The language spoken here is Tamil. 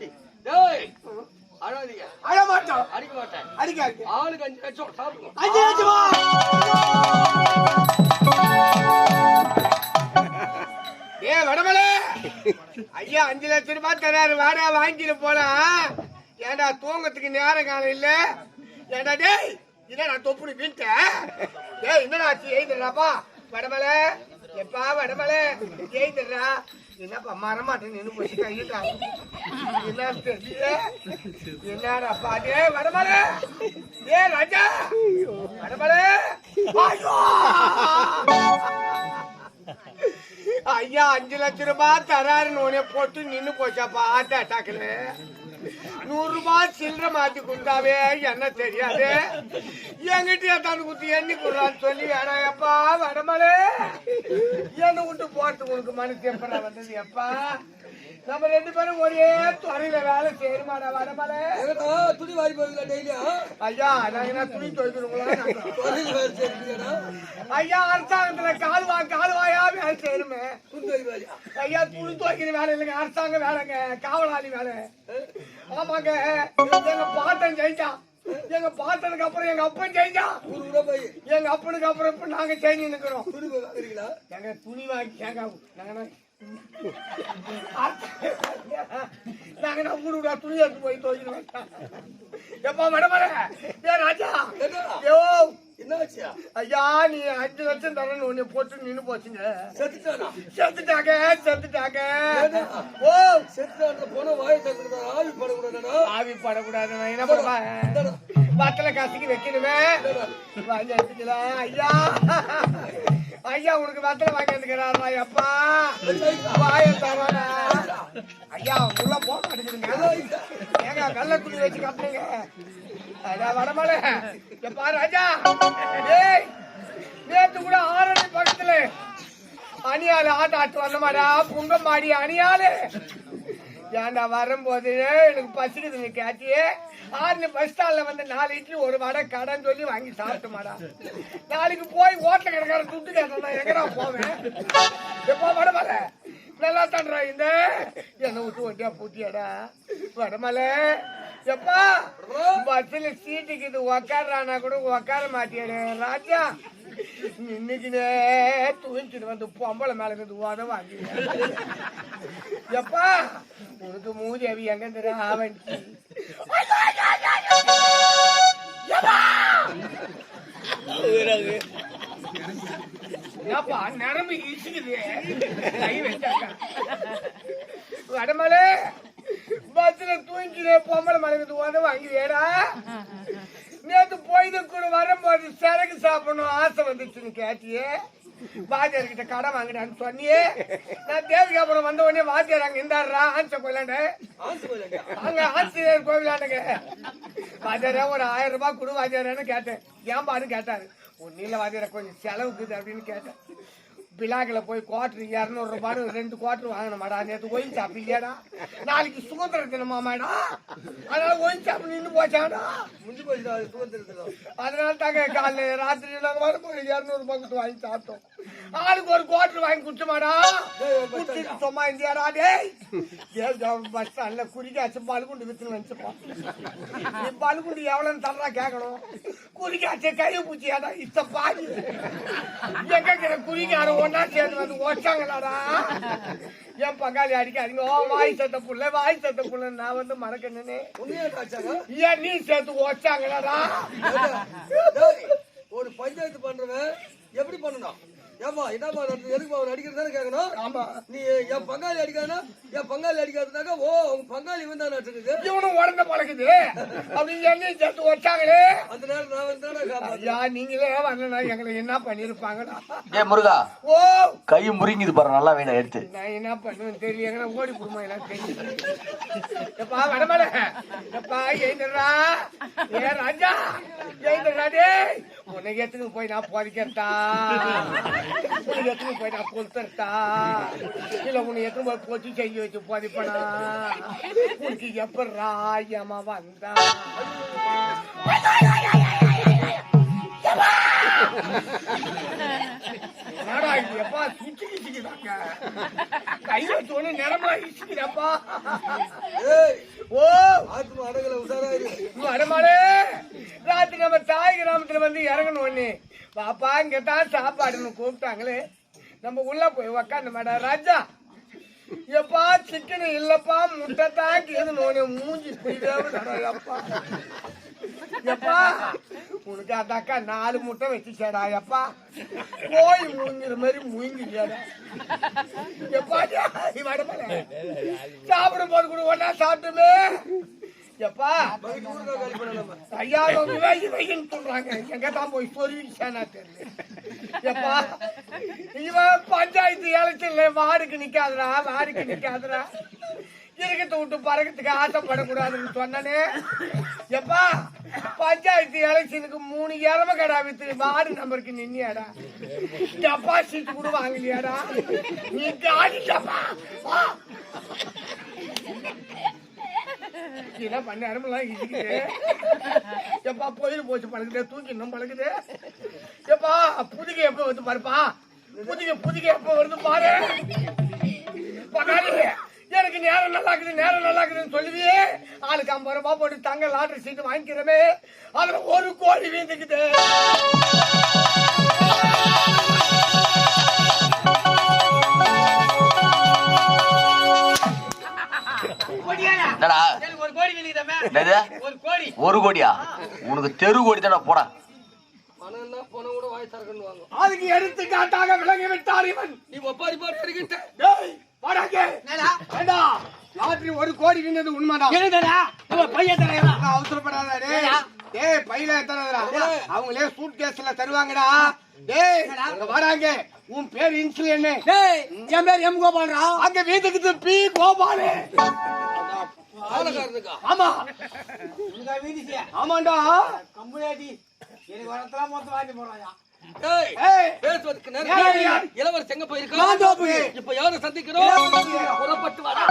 டேய் அழாதீங்க. அழ மாட்டோம் அடிக்க மாட்டேன் அடிக்காது ஆளுக்கு அஞ்சு லட்சம் சாப்பிடுங்க அஞ்சு லட்சமா? ஏ வடமலை. ஐயா அஞ்சு லட்சம் ரூபாய் தராரு. வாடா வாங்கிட்டு போலாம் ஏன்டா தூங்கத்துக்கு நேரம் காலம் இல்ல? ஏன்டா டேய் என்னடா தொப்புனு வீட்ட டேய் என்னடா ஆச்சு? எழுதுறாப்பா வடமலை. எப்பா வடமலை. எழுதுறா என்னப்பா மரமாட்டேன் நின்று போச்சு கையிட்டா என்ன தெரியல என்னடாப்பா டேய் வரமாலே ஏ ராஜா! வரமாலே ஐயா! அஞ்சு லட்சம் ரூபாய் தராருன்னு உனே போட்டு நின்னு போச்சாப்பா ஆட்ட அட்டாக்குல நூறு ரூபாய் சில்லற மாத்தி கொடுத்தாவே என்ன தெரியாது? என்கிட்ட தந்து குத்து எண்ணி கொடுறான்னு சொல்லி வேணாம் எப்பா வடமலே. என்ன விட்டு போறதுக்கு உனக்கு மனசு எப்படா வந்தது எப்பா? நம்ம ரெண்டு பேரும் ஒரே துறையில வேலை செய்யணுமாடா வடமலை. எங்கடா துணி வாரி போவீங்களா டெய்லியா? ஐயா நான் என்ன துணி துவைக்கிறோங்களா ஐயா அரசாங்கத்துல கால்வாயா வேலை செய்யணுமே ஐயா துணி துவைக்கிற வேலை இல்லைங்க அரசாங்க வேலைங்க காவலாளி வேலை. ஆமாங்க எங்க பாட்டன் ஜெயிச்சான் எங்க பாட்டனுக்கு அப்புறம் எங்க அப்பன் போய் எங்க அப்பனுக்கு அப்புறம் இப்ப நாங்க செஞ்சு நிக்கிறோம். எங்க துணி வாங்கி ஏங்க நாங்க நாங்க நம்ம வீடு துணி எடுத்து போய் துவைக்கணும். எப்பா மேடம் ஏ ராஜா. என்ன? ஐயா நீ அஞ்சு லட்சம் தரணும் ஒண்ணு போட்டு நின்னு போச்சுங்க. செத்துட்டானா? செத்துட்டாங்க செத்துட்டாங்க? ஓ! செத்துட்டான்ற போன வாயை தந்துருந்தா ஆவி படக்கூடாதுடா. ஆவி படக்கூடாது நான் என்ன பண்ணுவேன் வத்தல காசுக்கு வாங்கி எடுத்துக்கலாம் ஐயா. ஐயா உனக்கு வத்தல வாங்கி வந்துக்கிறாரா அப்பா. வாய தரானா ஐயா உள்ள போக மாட்டேங்குதுங்க. ஏங்க வெள்ள துணி வச்சு கட்டுங்க அதான் வடமலை. எப்பா ராஜா. டேய் நேத்து கூட ஆரணி பக்கத்துல அணியாளு ஆட்ட ஆட்டு வந்தமாடா புங்கம்பாடி அணியாளு. ஏன்டா வரும்போது எனக்கு பசிக்குதுங்க கேட்டியே? ஆறு பஸ் ஸ்டாண்ட்ல வந்து நாலு இட்லி ஒரு வடை கடன் சொல்லி வாங்கி சாப்பிட்டுமாடா. நாளைக்கு போய் ஓட்ட கிடக்கார துட்டு கேட்டா எங்கடா போவேன்? எப்போ வடமலை? நல்லா தண்டா இந்த. என்னை விட்டு ஒட்டியா பூட்டியாடா? வடமலை? எப்பா பஸ்ல சீட்டுக்கு இது உக்காடுறானா கூட உக்கார மாட்டேன் ராஜா. இன்னைக்குனே தூங்கிட்டு வந்து பொம்பளை மேல இருந்து உத வாங்கி எப்பா உனக்கு மூதேவி எங்க தெரியும் ஆவன் ஏப்பா நரம்பு இசுக்குது கை வச்சாக்கா. வடமலை பஸ்ல தூங்கினே பொம்பளை மலைக்கு உத வாங்கி வேடா நேத்து போயிட்டு கூட வரும்போது சரக்கு சாப்பிடணும் ஆசை வந்துச்சுன்னு கேட்டியே. வாத்தியார் கிட்ட கடை வாங்கினான்னு சொன்னியே. நான் தேவிகாபுரம் வந்த உடனே வாத்தியார் அங்க இருந்தாரா ஆஞ்ச கோயிலாண்ட அங்க ஆசிரியர் கோவிலாண்டுங்க. வாத்தியாரா ஒரு ஆயிரம் ரூபாய் கொடு வாத்தியாரான்னு கேட்டேன். ஏன்பான்னு கேட்டாரு. ஒன்னில வாத்தியார கொஞ்சம் செலவுக்குது அப்படின்னு கேட்டேன். பிலாக்கில் போய் குவார்டர் இரநூறு ரூபான்னு ரெண்டு குவார்டர் வாங்கினமாடா நேற்று ஒயின் ஷாப் இல்லையாடா? நாளைக்கு சுதந்திர தினமா மேடம் அதனால ஒயின் ஷாப் நின்று போச்சாடா? முடிஞ்சு போச்சுடா அது சுதந்திரத்துல அதனால தாங்க காலைல ராத்திரி நாங்க வரும்போது இரநூறு ரூபாய் கொடுத்து வாங்கி சாப்பிட்டோம். ஆளுக்கு ஒரு குவார்டர் வாங்கி குடிச்சோமாடா? குடிச்சிட்டு சும்மா இந்தியாடா டேய்? பஸ் ஸ்டாண்ட்ல குறிக்காச்சு பழுகுண்டு வித்துன்னு வச்சுப்போம் நீ பழுகுண்டு எவ்வளவுன்னு தர்றா கேட்கணும் குறிக்காச்சு கையை பூச்சியாடா இத்த பாதி எங்க இருக்கிற குறிக்கார ஒன்னா சேர்ந்து வந்து ஓச்சாங்களாடா என் பங்காளி அடிக்காதீங்க. ஓ வாய் சத்த புள்ள வாய் சத்த புள்ள. நான் வந்து மறக்கணுன்னு ஏன் நீ சேர்த்து ஓச்சாங்களாடா டேய், ஒரு பஞ்சாயத்து பண்றவன் எப்படி பண்ணணும்? ஏப்பா என்னப்பா நடந்தது? எதுக்கு அவர் அடிக்கிறதானே கேட்கணும்? ஆமா. நீ என் பங்காளி அடிக்கானா என் பங்காளி அடிக்காதுனாக்கா ஓ உங்க பங்காளி இவன் தான் இருக்குது இவனும் உடந்த பழகுது. அப்படி என்னையும் சேர்த்து வச்சாங்களே. அந்த நேரம் நான் வந்து தானே காப்பாத்து ஐயா நீங்களே வரலன்னா எங்களை என்ன பண்ணிருப்பாங்கடா ஏ முருகா. ஓ. கை முறிங்குது பாரு நல்லா வேணும் எடுத்து. நான் என்ன பண்ணுவேன் தெரியல எங்களை ஓடி போடுமா எனக்கு தெரியும் எப்பா வடமலை? எப்பா எழுந்துடுறா ஏ ராஜா. உன்னை எத்துக்கு போய் நான் பொறிக்கிறதா உன்னை எத்துக்கு போய் நான் கொளுத்துறதா இல்ல உன்னை எத்தனை போய் பொச்சு செஞ்சு வச்சு பொதிப்பனா உனக்கு எப்படா ஏமா வந்தா? எப்பா சுத்தி கிச்சுக்குதாங்க கை வச்ச உடனே நிறமா இறங்கணும் ஏய் பாப்பா இங்க தான் சாப்பாடுன்னு கூப்பிட்டாங்களே. நம்ம உள்ள போய் உக்காந்து மேடம் ராஜா எப்பா சிக்கன் இல்லப்பா முட்டை தான் கேது மூஞ்சி போயிடாப்பா எப்பா உனக்கு அதாக்கா நாலு முட்டை வச்சுச்சேடா எப்பா. போய் முங்கிற மாதிரி முங்கிறியாடா எப்பா சாப்பிடும் போது கூட ஒன்னா சாப்பிட்டுமே. எப்பா? ஐயா அவங்க சொல்றாங்க எங்க தான் போய் சொல்லிச்சானா தெரியல. எப்பா? இவன் பஞ்சாயத்து ஏலத்தில் வார்டுக்கு நிக்காதுடா வார்டுக்கு நிக்காதுடா. இருக்கத்தை விட்டு பறக்கிறதுக்கு ஆசைப்படக்கூடாதுன்னு சொன்னனே. எப்பா? பஞ்சாயத்து எலெக்ஷனுக்கு மூணு இறம கடா வித்து வார்டு நம்பருக்கு நின்னியாடா. எப்பா சீட்டு கூட வாங்கலையாடா. நீ காடிட்டப்பா என்ன பண்ண அருமெல்லாம் இடிக்குது எப்பா போயிட்டு போச்சு பழகுதே தூக்கி இன்னும் பழகுது. எப்பா புதுகை எப்ப வந்து பாருப்பா? புதுகை புதுகை எப்ப வருது பாரு. எனக்கு நேரம் நல்லா இருக்குது நேரம் நல்லா இருக்குதுன்னு சொல்லுவியே. ஆளுக்கு ஐம்பது ரூபாய் போட்டு தங்க லாட்டரி சீட்டு வாங்கிக்கிறமே. அதுல ஒரு கோடி வீந்துக்குது. ஒரு கோடியா? உனக்கு தெரு கோடி தானே போடா அதுக்கு எடுத்துக்காட்டாக விளங்கி விட்டார் இவன். நீ ஒப்பாரி பாட்டு. லாட்டரி ஒரு கோடி விண்ணது உண்மைதான். பையன் நான் அவசரப்படாத டேய். டேய் பையில எத்தனைடா அவங்களே சூட் கேஸ்ல தருவாங்கடா. டேய் அங்க வாடாங்க உன் பேர் இன்சுலின். டேய் என் பேர் எம் கோபால்ரா. அங்க வீட்டுக்கு பி கோபாலு. பாலக்காரனுக்கா ஆமா. உனக்கா வீதிச்சு ஆமாண்டா. கம்புடாடி எனக்கு வரத்தெல்லாம் மொத்தம் வாங்கி போறாயா பேசுவதற்கு நிறைய இளவர் செங்க போயிருக்கோம் இப்ப யாரை சந்திக்கிறோம்? புறப்பட்டு வரா